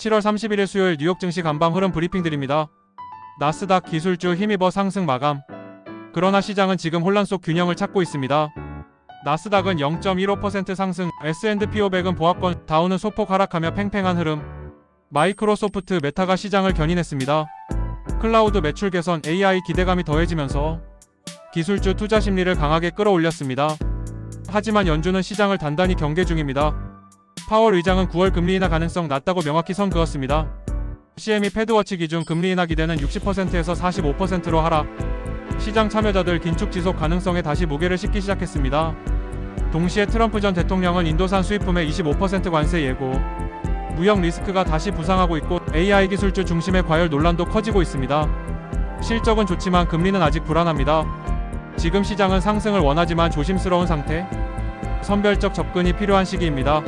7월 31일 수요일 뉴욕 증시 간밤 흐름 브리핑 드립니다. 나스닥 기술주 힘입어 상승 마감. 그러나 시장은 지금 혼란 속 균형을 찾고 있습니다. 나스닥은 0.15% 상승, S&P 500은 보합권, 다우는 소폭 하락하며 팽팽한 흐름. 마이크로소프트 메타가 시장을 견인했습니다. 클라우드 매출 개선, AI 기대감이 더해지면서 기술주 투자 심리를 강하게 끌어올렸습니다. 하지만 연준은 시장을 단단히 경계 중입니다. 파월 의장은 9월 금리 인하 가능성 낮다고 명확히 선 그었습니다. CME 패드워치 기준 금리 인하 기대는 60%에서 45%로 하락. 시장 참여자들 긴축 지속 가능성에 다시 무게를 싣기 시작했습니다. 동시에 트럼프 전 대통령은 인도산 수입품에 25% 관세 예고. 무역 리스크가 다시 부상하고 있고 AI 기술주 중심의 과열 논란도 커지고 있습니다. 실적은 좋지만 금리는 아직 불안합니다. 지금 시장은 상승을 원하지만 조심스러운 상태. 선별적 접근이 필요한 시기입니다.